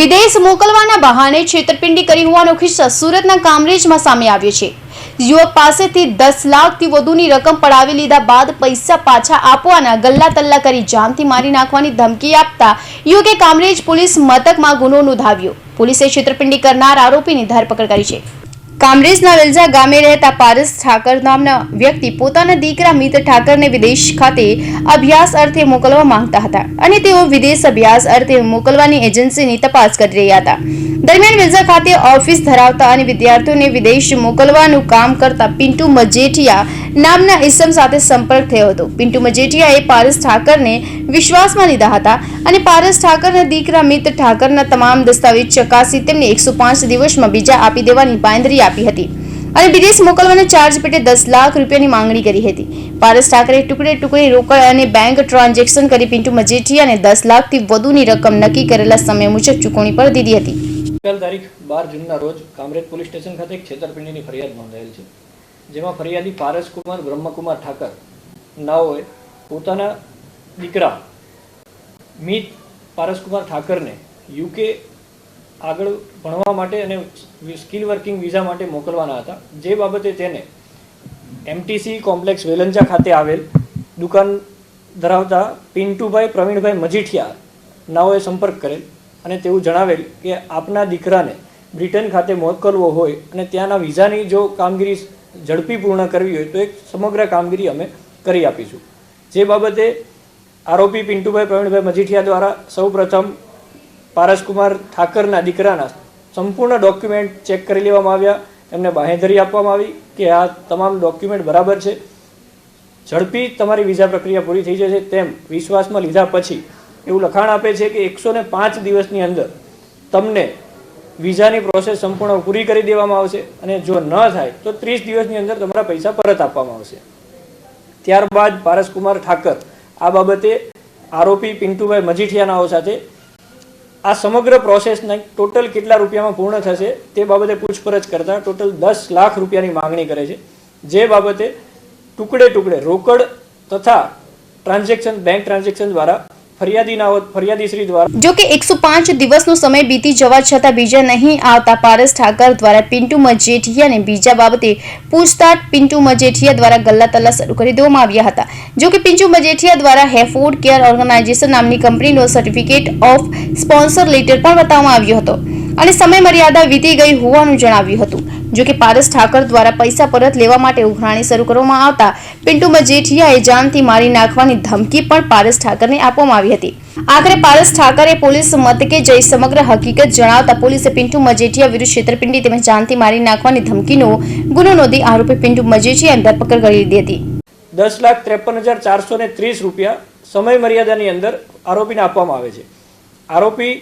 વિદેશ મોકલવાના બહાને છેતરપિંડી કરી હોવાનો ખિસ્સા સુરતના કામરેજમાં સામે આવ્યો છે. યુવક પાસેથી દસ લાખથી વધુની રકમ પડાવી લીધા બાદ પૈસા પાછા આપવાના ગલ્લા તલ્લા કરી જાનથી મારી નાખવાની ધમકી આપતા યુવકે કામરેજ પોલીસ મથકમાં ગુનો નોંધાવ્યો. પોલીસે છેતરપિંડી કરનાર આરોપીની ધરપકડ કરી છે. કામરેજના વેલજા ગામે રહેતા પારસ ઠાકર નામના વ્યક્તિ પોતાના દીકરા મિત ઠાકરને વિદેશ ખાતે અભ્યાસ અર્થે મોકલવા માંગતા હતા અને તેઓ વિદેશ અભ્યાસ અર્થે મોકલવાની એજન્સીની તપાસ કરી રહ્યા હતા. દરમિયાન વેલજા ખાતે ઓફિસ ધરાવતા અને વિદ્યાર્થીઓને વિદેશ મોકલવાનું કામ કરતા પિન્ટુ મજેઠિયા નામના ઇસમ સાથે સંપર્ક થયો હતો. પિન્ટુ મજેઠિયાએ પારસ ઠાકરને વિશ્વાસમાં લીધા હતા અને પારસ ઠાકરના દીકરા મિત્ર ઠાકરના તમામ દસ્તાવેજ ચકાસી તેમને એકસો પાંચ દિવસમાં બીજા આપી દેવાની બાંધરી આપી હતી અને વિદેશ મોકલવાના ચાર્જ પેટે દસ લાખ રૂપિયાની માંગણી કરી હતી. પારસ ઠાકરે ટુકડે ટુકડે રોકડ અને બેંક ટ્રાન્ઝેક્શન કરી પિન્ટુ મજેઠિયાને દસ લાખથી વધુની રકમ નક્કી કરેલા સમય મુજબ ચૂકવણી પર દીધી હતી. તારીખ બાર જૂનના રોજ કામરેજ પોલીસ સ્ટેશન ખાતે એક છેતરપિંડીની ફરિયાદ નોંધાયેલ છે. જેમાં ફરિયાદી પારસકુમાર બ્રહ્મકુમાર ઠાકર, નાઓએ પોતાના દીકરા મિત પારસકુમાર ઠાકરને યુકે આગળ ભણવા માટે અને સ્કિલ વર્કિંગ વિઝા માટે મોકલવાના હતા. જે બાબતે તેને એમટીસી કોમ્પ્લેક્સ વેલંજા ખાતે આવેલ દુકાન ધરાવતા પિન્ટુભાઈ, પ્રવીણભાઈ મજીઠિયા નાઓએ સંપર્ક કરેલ અને તેવું જણાવેલ કે આપના દીકરાને બ્રિટન ખાતે મોકલવો હોય અને ત્યાંના વિઝાની જો કામગીરી ઝડપી પૂર્ણ કરવી હોય તો એક સમગ્ર કામગીરી અમે કરી આપીશું. જે બાબતે આરોપી પિન્ટુભાઈ પ્રવીણભાઈ મજીઠિયા દ્વારા સૌપ્રથમ પારસકુમાર ઠાકરના દીકરાના સંપૂર્ણ ડોક્યુમેન્ટ ચેક કરી લેવામાં આવ્યા. એમને બાહેંધરી આપવામાં આવી કે આ તમામ ડોક્યુમેન્ટ બરાબર છે. ઝડપી તમારી વિઝા પ્રક્રિયા પૂરી થઈ જશે તેમ વિશ્વાસમાં લીધા પછી એવું લખાણ આપે છે કે એકસો પાંચ દિવસની અંદર તમને વિઝાની પ્રોસેસ સંપૂર્ણ પૂરી કરી દેવામાં આવશે અને જો ન થાય, તો ત્રીસ દિવસની અંદર તમારા પૈસા પરત આપવામાં આવશે. ત્યારબાદ પારસકુમાર ઠાકર, આ બાબતે આરોપી પિન્ટુભાઈ મજીઠિયાનાઓ સાથે આ સમગ્ર પ્રોસેસના ટોટલ કેટલા રૂપિયામાં પૂર્ણ થશે તે બાબતે પૂછપરછ કરતા ટોટલ દસ લાખ રૂપિયાની માંગણી કરે છે. જે બાબતે ટુકડે ટુકડે રોકડ તથા ટ્રાન્ઝેક્શન બેંક ટ્રાન્ઝેક્શન દ્વારા ફરિયાદીના એકસો પાંચ દિવસનો સમય બીતી જવા છતાં બીજા નહીં આવતા પારસ ઠાકર દ્વારા પિન્ટુ મજેઠિયાને બીજા બાબતે પૂછતાછ પિન્ટુ મજેઠિયા દ્વારા ગલ્લા તલ્લા શરૂ કરી દેવામાં આવ્યા હતા. જો પિન્ટુ મજેઠિયા દ્વારા હેફૂડ કેર ઓર્ગેનાઇઝેશન નામની કંપનીનો સર્ટિફિકેટ ઓફ સ્પોન્સર લેટર પણ બતાવવામાં આવ્યો હતો અને સમય મર્યાદા વીતી ગઈ હોવાનું જણાવ્યું હતું. જો કે પારસ ઠાકર દ્વારા પૈસા પરત લેવા માટે ઉઘરાણી શરૂ કરવામાં આવતા પિન્ટુ મજેઠિયાએ જાનથી મારી નાખવાની ધમકી પણ પારસ ઠાકરને આપવામાં આવી હતી. આખરે પારસ ઠાકરે પોલીસ મથકે જઈ સમગ્ર હકીકત જણાવતા પોલીસે પિન્ટુ મજેઠિયા વિરુદ્ધ છેતરપિંડી તેમજ જાનથી મારી નાખવાની ધમકીનો ગુનો નોંધી આરોપી પિન્ટુ મજેઠિયાની ધરપકડ કરી લીધી હતી. દસ લાખ ત્રેપન હજાર ચારસો ને ત્રીસ રૂપિયા સમય મર્યાદાની અંદર આરોપીને આપવામાં આવે છે. આરોપી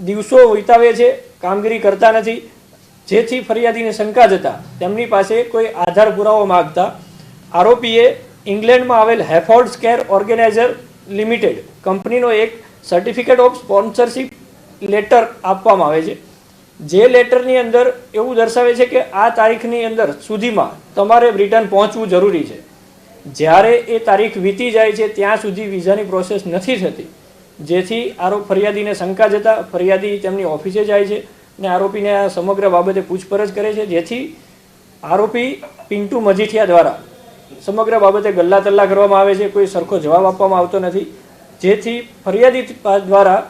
દિવસો વિતાવે છે, કામગીરી કરતા નથી જેથી ફરિયાદીને શંકા જતા તેમની પાસે કોઈ આધાર પુરાવો માગતા આરોપીએ ઇંગ્લેન્ડમાં આવેલ હેફોર્ડ્સ કેર ઓર્ગેનાઇઝર લિમિટેડ કંપનીનો એક સર્ટિફિકેટ ઓફ સ્પોન્સરશિપ લેટર આપવામાં આવે છે. જે લેટરની અંદર એવું દર્શાવે છે કે આ તારીખની અંદર સુધીમાં તમારે બ્રિટન પહોંચવું જરૂરી છે. જ્યારે એ તારીખ વીતી જાય છે, ત્યાં સુધી વિઝાની પ્રોસેસ નથી થતી. જેથી આરોપ ફરિયાદીને શંકા જતા ફરિયાદી તેમની ઓફિસે જાય છે. અને આરોપીને આ સમગ્ર બાબતે પૂછપરછ કરે છે, જેથી આરોપી પિન્ટુ મજીઠિયા દ્વારા સમગ્ર બાબતે ગલ્લા તલ્લા કરવામાં આવે છે, કોઈ સરખો જવાબ આપવામાં આવતો નથી. જેથી ફરિયાદી દ્વારા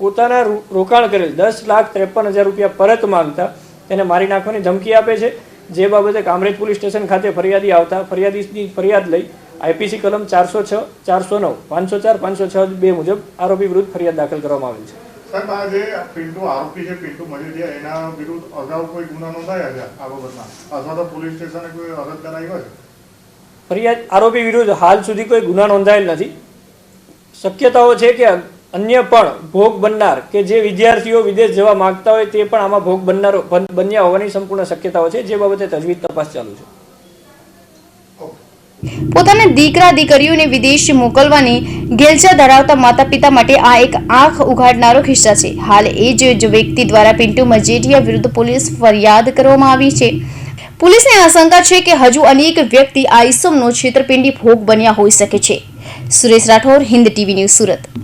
પોતાના રોકાણ કરેલ દસ લાખ ત્રેપન હજાર રૂપિયા પરત માંગતા તેને મારી નાખવાની ધમકી આપે છે. જે બાબતે કામરેજ પોલીસ સ્ટેશન ખાતે ફરિયાદી આવતા ફરિયાદીની ફરિયાદ લઈ આઈપીસી કલમ ચારસો છ, ચારસો નવ, પાંચસો ચાર, પાંચસો છ બે મુજબ આરોપી વિરુદ્ધ ફરિયાદ દાખલ કરવામાં આવેલ છે. સાહેબ આરોપી છે પિન્ટુ મજીઠિયા એના વિરુદ્ધ અગાઉ કોઈ ગુના નોંધાયા છે આ અથવા તો પોલીસ સ્ટેશને કોઈ અરજ કરાઈ હોય? છે ફરિયાદ આરોપી વિરુદ્ધ હાલ સુધી કોઈ ગુના નોંધાયેલ નથી. શક્યતાઓ છે કે અન્ય પણ ભોગ બનનાર કે જે વિદ્યાર્થીઓ વિદેશ જવા માંગતા હોય તે પણ આમાં ભોગ બનનાર બન- બન્યા હોવાની સંપૂર્ણ શક્યતાઓ છે, જે બાબતે તજવીજ તપાસ ચાલુ છે. પોતાના દીકરા દીકરીઓને વિદેશ મોકલવાની ગેલચા ધરાવતા માતા પિતા માટે આ એક આંખ ઉઘાડનારો કિસ્સા છે. હાલ એ જ વ્યક્તિ દ્વારા પિન્ટુ મજેઠિયા વિરુદ્ધ પોલીસ ફરિયાદ કરવામાં આવી છે. પોલીસને આશંકા છે કે હજુ અનેક વ્યક્તિ આ ઇસમનો છેતરપિંડી ભોગ બન્યા હોઈ શકે છે. Suresh Rathore Hind TV news Surat.